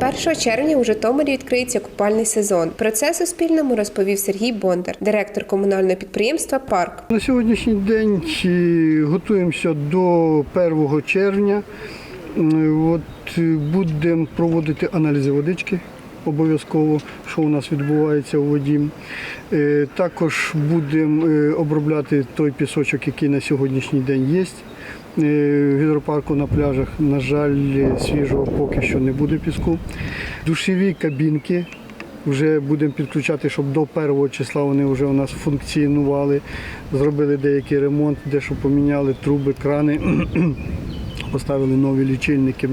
1 червня у Житомирі відкриється купальний сезон. Про це Суспільному розповів Сергій Бондар, директор комунального підприємства Парк. На сьогоднішній день готуємося до 1 червня. От будемо проводити аналізи водички обов'язково, що у нас відбувається у воді. Е, Також будемо е, обробляти той пісочок, який на сьогоднішній день є. Е, гідропарку на пляжах, на жаль, свіжого поки що не буде піску. Душеві кабінки вже будемо підключати, щоб до 1 числа вони вже у нас функціонували. Зробили деякий ремонт, дещо поміняли труби, крани, поставили нові лічильники.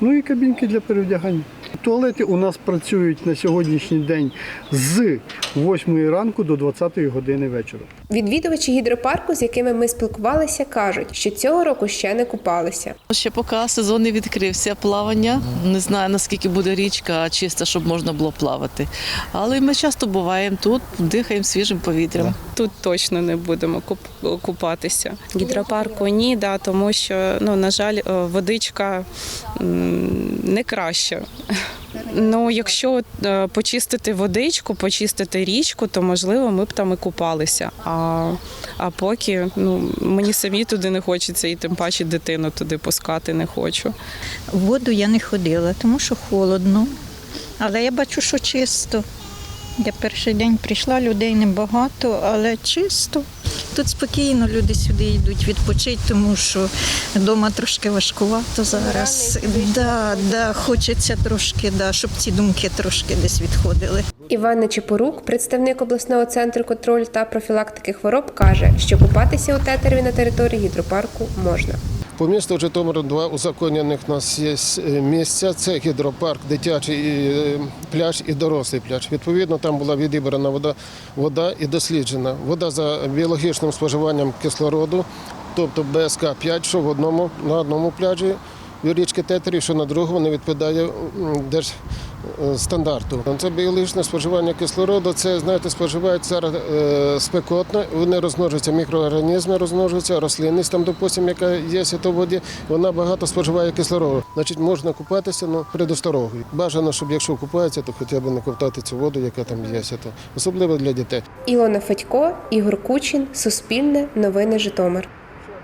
Ну і кабінки для перевдягання. Туалети у нас працюють на сьогоднішній день з 8 ранку до 20 години вечора. Відвідувачі гідропарку, з якими ми спілкувалися, кажуть, що цього року ще не купалися. Ще поки сезон не відкрився плавання. Не знаю наскільки буде річка чиста, щоб можна було плавати. Але ми часто буваємо тут, дихаємо свіжим повітрям. Тут точно не будемо куп- купатися. Гідропарку ні, да, тому що, ну, на жаль, е, водичка не краща. Ну, якщо е, почистити водичку, почистити річку, то можливо ми б там і купалися. А, а поки ну, мені самі туди не хочеться, і тим паче дитину туди пускати не хочу. В воду я не ходила, тому що холодно. Але я бачу, що чисто. Я перший день прийшла, людей небагато, але чисто. Тут спокійно люди сюди йдуть відпочити, тому що вдома трошки важкувато зараз. Да, да, хочеться трошки, да, щоб ці думки трошки десь відходили. Іван Чепорук, представник обласного центру контролю та профілактики хвороб, каже, що купатися у тетереві на території гідропарку можна. По місту Житомиру два узаконених у нас є місця. Це гідропарк, дитячий е, пляж і дорослий пляж. Відповідно, там була відібрана вода, вода і досліджена. Вода за біологічним споживанням кислороду, тобто БСК 5, що в одному на одному пляжі річки Тетері, що на другому не відповідає держстандарту. Це біологічне споживання кислороду. Це знаєте, споживають зараз е, спекотно. Вони розмножуються, мікроорганізми розмножуються, рослинність там, допустимо, яка є в воді, вона багато споживає кислороду. Значить, можна купатися, ну предосторогою. Бажано, щоб якщо купається, то хоча б не ковтати цю воду, яка там є, особливо для дітей. Ілона Федько, Ігор Кучин, Суспільне, Новини Житомир.